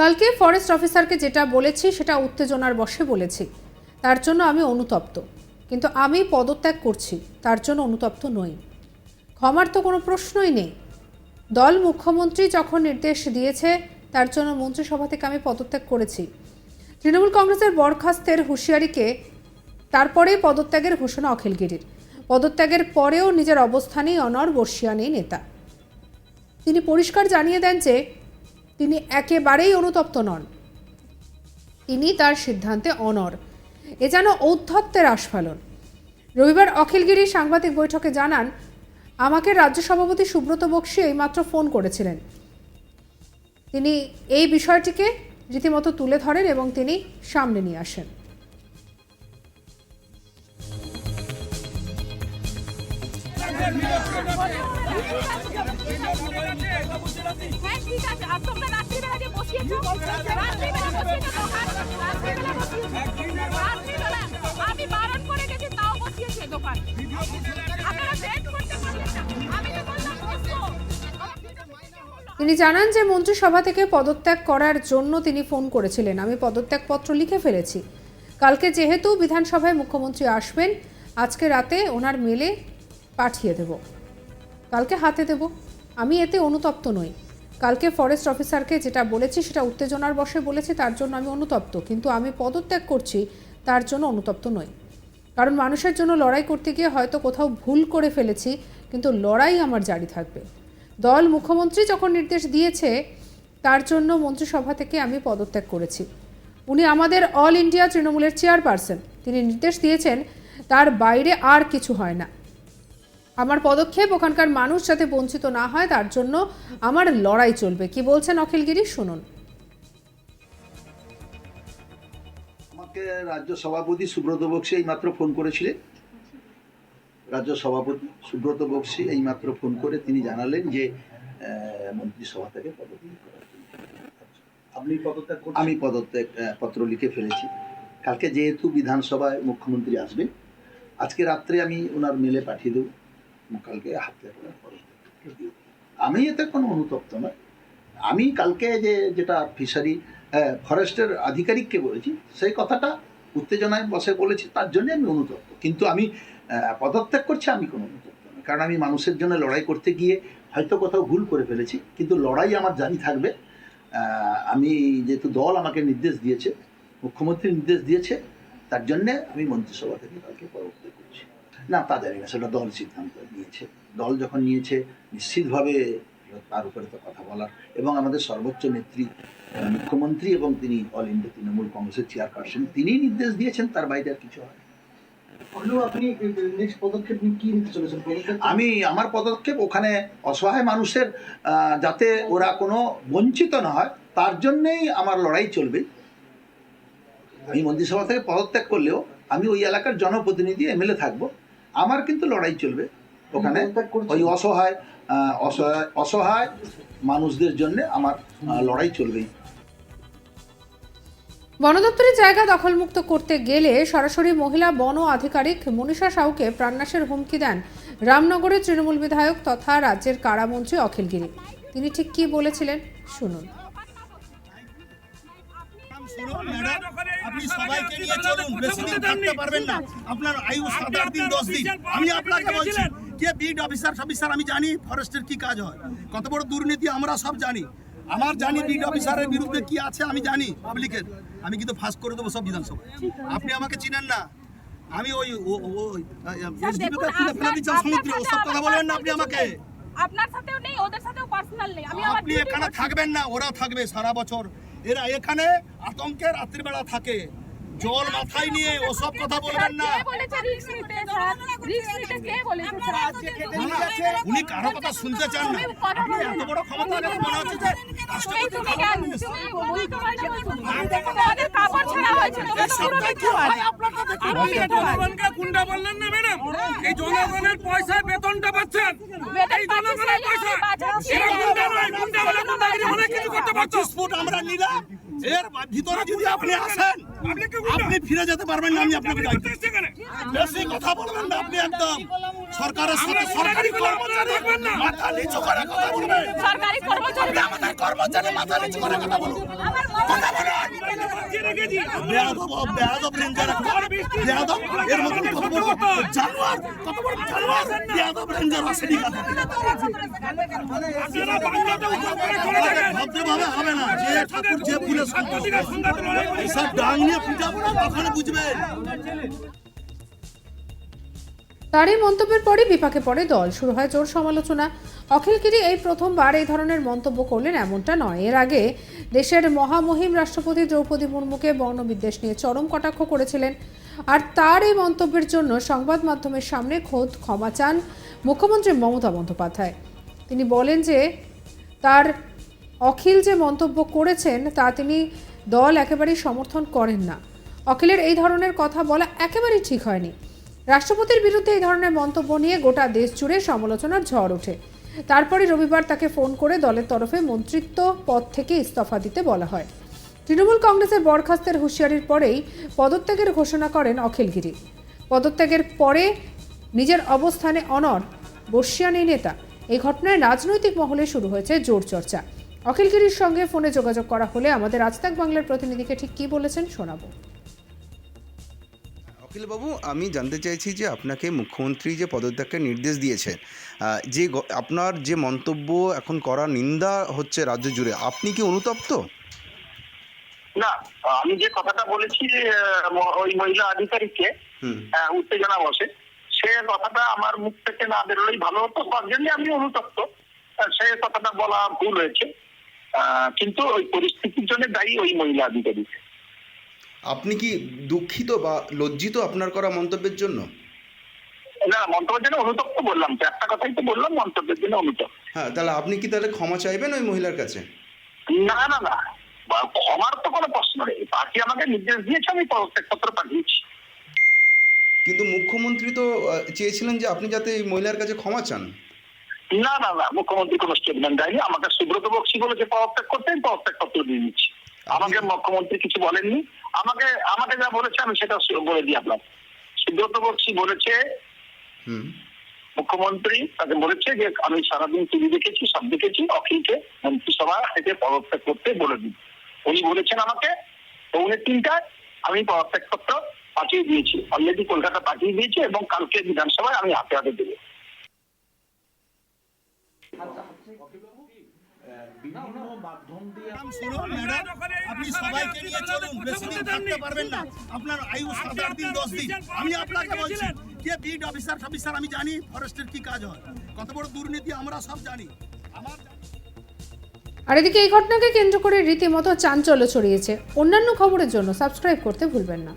কালকে ফরেস্ট অফিসারকে যেটা বলেছি, সেটা উত্তেজনার বশে বলেছি। তার জন্য আমি অনুতপ্ত। কিন্তু আমি পদত্যাগ করছি, তার জন্য অনুতপ্ত নই। ক্ষমার তো কোনো প্রশ্নই নেই। দল মুখ্যমন্ত্রী যখন নির্দেশ দিয়েছে, তার জন্য মন্ত্রিসভা থেকে আমি পদত্যাগ করেছি। তৃণমূল কংগ্রেসের বরখাস্তের হুঁশিয়ারিকে তারপরেই পদত্যাগের ঘোষণা অখিলগিরির পদত্যাগের পরেও নিজের অবস্থানেই অনর বর্ষিয়ানি নেতা। তিনি পরিষ্কার জানিয়ে দেন যে তিনি একেবারেই অনুতপ্ত নন। তিনি তার সিদ্ধান্তে অনর এ যেন ঔদ্ধত্যের আস্ফালন। রবিবার অখিলগিরি সাংবাদিক বৈঠকে জানান, আমাকে রাজ্য সভাপতি সুব্রত বক্সী এইমাত্র ফোন করেছিলেন। তিনি এই বিষয়টিকে রীতিমতো তুলে ধরেন এবং তিনি সামনে নিয়ে আসেন। তিনি জানান যে মন্ত্রিসভা থেকে পদত্যাগ করার জন্য তিনি ফোন করেছিলেন। আমি পদত্যাগপত্র লিখে ফেলেছি। কালকে যেহেতু বিধানসভায় মুখ্যমন্ত্রী আসবেন, আজকে রাতে ওনার মেলে পাঠিয়ে দেব। কালকে হাতে দেব। আমি এতে অনুতপ্ত নই। কালকে ফরেস্ট অফিসারকে যেটা বলেছি, সেটা উত্তেজনার বশে বলেছি, তার জন্য আমি অনুতপ্ত। কিন্তু আমি পদত্যাগ করছি, তার জন্য অনুতপ্ত নই। কারণ মানুষের জন্য লড়াই করতে গিয়ে হয়তো কোথাও ভুল করে ফেলেছি, কিন্তু লড়াই আমার জারি থাকবে। দল মুখ্যমন্ত্রী যখন নির্দেশ দিয়েছে, তার জন্য মন্ত্রিসভা থেকে আমি পদত্যাগ করেছি। উনি আমাদের অল ইন্ডিয়া তৃণমূলের চেয়ারপারসন তিনি নির্দেশ দিয়েছেন, তার বাইরে আর কিছু হয় না। আমার পদক্ষেপ ওখানকার মানুষ যাতে বঞ্চিত না হয় তার জন্য আমার লড়াই চলবে। কি বলছেন অখিলগিরি? শুনুন। আমাকে রাজ্য সভাপতি সুব্রত বক্সী এইমাত্র ফোন করেছিলেন। রাজ্য সভাপতি সুব্রত বক্সী এইমাত্র ফোন করে তিনি জানালেন যে মন্ত্রিসভা থেকে পদত্যাগ করার আপনি পদত্যাগ আমি পদত্যাগ পত্র লিখে ফেলেছি। কালকে যেহেতু বিধানসভায় মুখ্যমন্ত্রী আসবে আজকে রাত্রে আমি ওনার মেলে পাঠিয়ে দেবো। কালকে হাতে। আমি এতে কোনো অনুতপ্ত নয় আমি কালকে যে, যেটা ফিশারি ফরেস্টের আধিকারিককে বলেছি, সেই কথাটা উত্তেজনায় বসে বলেছি, তার জন্য আমি অনুতপ্ত। কিন্তু আমি পদত্যাগ করছি, আমি কোনো অনুতপ্ত নয় কারণ আমি মানুষের জন্য লড়াই করতে গিয়ে হয়তো কোথাও ভুল করে ফেলেছি, কিন্তু লড়াই আমার জারি থাকবে। আমি যেহেতু দল আমাকে নির্দেশ দিয়েছে, মুখ্যমন্ত্রী নির্দেশ দিয়েছে, তার জন্যে আমি মন্ত্রিসভা থেকে কালকে পদত্যাগ করছি। না তা জানি না সেটা দল সিদ্ধান্ত নিয়েছে। দল যখন নিয়েছে নিশ্চিতভাবে তার উপরে তো কথা বলার। এবং আমাদের সর্বোচ্চ নেত্রী মুখ্যমন্ত্রী এবং তিনি অল ইন্ডিয়া তৃণমূল কংগ্রেসের চেয়ারপারসন তিনি নির্দেশ দিয়েছেন তার বাইরে আর কিছু হয় আপনি নেক্সট পদক্ষেপ কি নিতে চলেছেন? আমি আমার পদক্ষেপ ওখানে অসহায় মানুষের যাতে ওরা কোনো বঞ্চিত না হয় তার জন্যেই আমার লড়াই চলবে। আমি মন্ত্রিসভা থেকে পদত্যাগ করলেও আমি ওই এলাকার জনপ্রতিনিধি এমএলএ থাকব। আমার কিন্তু লড়াই চলবে ওখানে। ওই অসহায় অসহায় অসহায় মানুষদের জন্য আমার লড়াই চলবেই। বন দপ্তরের জায়গা দখলমুক্ত করতে গেলে সরাসরি মহিলা বন আধিকারিক মনীষা সাউকে প্রাণনাশের হুমকি দেন রামনগরের তৃণমূল বিধায়ক তথা রাজ্যের কারামন্ত্রী অখিলগিরি। তিনি ঠিক কি বলেছিলেন? শুনুন। শুনুন ম্যাডাম আপনি সবাইকে নিয়ে চলুন বেশি দিন থাকতে পারবেন না। আপনার আয়ু সাত আট দিন দশ দিন। আমি আপনাকে বলছি কে বিড অফিসার অফিসার আমি জানি ফরেস্টের কি কাজ হয়। কত বড় দুর্নীতি আমরা সব জানি। আমার জানি বিড অফিসারের বিরুদ্ধে কি আছে আমি জানি পাবলিকের। আমি কিন্তু ফাঁস করে দেবো সব বিধানসভা আপনি আমাকে চিনেন না। আমি ওই সমুদ্রে। ওসব কথা বলবেন না আপনি আমাকে। আপনার সাথেও নেই ওদের সাথেও পার্সোনাল নেই। আমি আপনি এখানে থাকবেন না ওরা থাকবে সারা বছর। এরা এখানে আতঙ্কে রাত্রিবেলা থাকে। জল মাথায় নিয়ে ওসব কথা বলবেন না। উনি কারও কথা শুনতে চান না। আপনি এত বড় ক্ষমতা মনে হচ্ছে যে বললেন না ম্যাডাম? এই জনগণের পয়সায় বেতনটা পাচ্ছেন। বেতন এই জনগণের পয়সা অনেক কিছু করতে পারছি ফুট আমরা নিলাম। এর ভিতরে যদি আপনি আসেন আপনি ফিরে যেতে পারবেন না আমি আপনাকে বেশি কথা বলবেন না আপনি একদম। সরকারের সাথে সরকারি কর্মচারী? মাথা নিচু করে কথা বলবেন। সরকারি কর্মচারী আমাদের কর্মচারী মাথা নিচু করে কথা বলুন। কথা বলুন। বেয়াদব বেয়াদব রেঞ্জার বেয়াদব এর মতন কত বড় জানোয়ার কত বড় জানোয়ার? বেয়াদব রেঞ্জার আসেনি কাছে ভদ্রভাবে হবে না। যে ঠাকুর যে ফুলে সব ডাং নিয়ে পিটাবো না তখন বুঝবেন তারই মন্তব্যের পরই বিপাকে পড়ে দল। শুরু হয় জোর সমালোচনা। অখিলগিরি এই প্রথমবার এই ধরনের মন্তব্য করলেন এমনটা নয়। এর আগে দেশের মহামহিম রাষ্ট্রপতি দ্রৌপদী মুর্মুকে বর্ণবিদ্বেষ নিয়ে চরম কটাক্ষ করেছিলেন। আর তার এই মন্তব্যের জন্য সংবাদ মাধ্যমের সামনে খোদ ক্ষমা চান মুখ্যমন্ত্রী মমতা বন্দ্যোপাধ্যায়। তিনি বলেন যে, তার অখিল যে মন্তব্য করেছেন, তা তিনি দল একেবারেই সমর্থন করেন না। অখিলের এই ধরনের কথা বলা একেবারেই ঠিক হয়নি। রাষ্ট্রপতির বিরুদ্ধে এই ধরনের মন্তব্য নিয়ে গোটা দেশ জুড়ে সমালোচনার ঝড় ওঠে। তারপরে রবিবার তাকে ফোন করে দলের তরফে মন্ত্রিত্ব পদ থেকে ইস্তফা দিতে বলা হয়। তৃণমূল কংগ্রেসের বরখাস্তের হুঁশিয়ারির পরেই পদত্যাগের ঘোষণা করেন অখিলগিরি পদত্যাগের পরে নিজের অবস্থানে অনর বর্ষিয়ান নেতা। এই ঘটনায় রাজনৈতিক মহলে শুরু হয়েছে জোর চর্চা। অখিলগিরির সঙ্গে ফোনে যোগাযোগ করা হলে আমাদের আজতাক বাংলার প্রতিনিধিকে ঠিক কী বলেছেন শোনাবো। অখিলবাবু আমি জানতে চাইছি যে আপনাকে মুখ্যমন্ত্রী যে পদত্যাগের নির্দেশ দিয়েছে যে আপনার যে মন্তব্য এখন করা নিন্দা হচ্ছে রাজ্য জুড়ে আপনি কি অনুতপ্ত? না আমি যে কথাটা বলেছি আহ, ওই মহিলা আধিকারিককে উত্তেজনা বসে সে কথাটা আমার মুখ থেকে না বেরোলেই ভালো হতো তার জন্য আমি অনুতপ্ত। সে কথাটা বলা ভুল হয়েছে। কিন্তু ওই পরিস্থিতির জন্য দায়ী ওই মহিলা আধিকারিক আপনি কি দুঃখিত বা লজ্জিত আপনার করা মন্তব্যের জন্য? না মন্তব্যের জন্য অনুতপ্ত বললাম একটা কথাই তো বললাম মন্তব্যের জন্য অনুতপ্ত। হ্যাঁ তাহলে আপনি কি তাহলে ক্ষমা চাইবেন ওই মহিলার কাছে? না না না ক্ষমার তো কোনো প্রশ্ন নেই পার্টি আমাকে নির্দেশ দিয়েছে আমি পদত্যাগপত্র পাঠিয়েছি। কিন্তু মুখ্যমন্ত্রী তো চেয়েছিলেন যে আপনি যাতে এই মহিলার কাছে ক্ষমা চান। না না না মুখ্যমন্ত্রী কোনো স্টেটমেন্ট দেয়নি। আমাকে সুব্রত বক্সি বলেছে পদত্যাগ করতে আমি পদত্যাগপত্র দিয়ে দিচ্ছি। আমাকে মুখ্যমন্ত্রী কিছু বলেননি। আমাকে আমাকে যা বলেছে আমি সেটা বলে দিই আপনার সুব্রত বক্সি বলেছে মুখ্যমন্ত্রী তাকে বলেছে যে আমি সারাদিন টিভি দেখেছি সব দেখেছি অখিলকে মন্ত্রিসভা থেকে পদত্যাগ করতে বলে দিন উনি বলেছেন আমাকে পৌনে তিনটায় আমি পদত্যাগপত্র পাঠিয়ে দিয়েছি। অলরেডি কলকাতা পাঠিয়ে দিয়েছি এবং কালকে বিধানসভায় আমি হাতে হাতে দেবো। আমি জানি ফরেস্টের কি কাজ হয় কত বড় দুর্নীতি আমরা সব জানি আর এদিকে এই ঘটনাকে কেন্দ্র করে রীতিমতো চাঞ্চল্য ছড়িয়েছে। অন্যান্য খবরের জন্য সাবস্ক্রাইব করতে ভুলবেন না।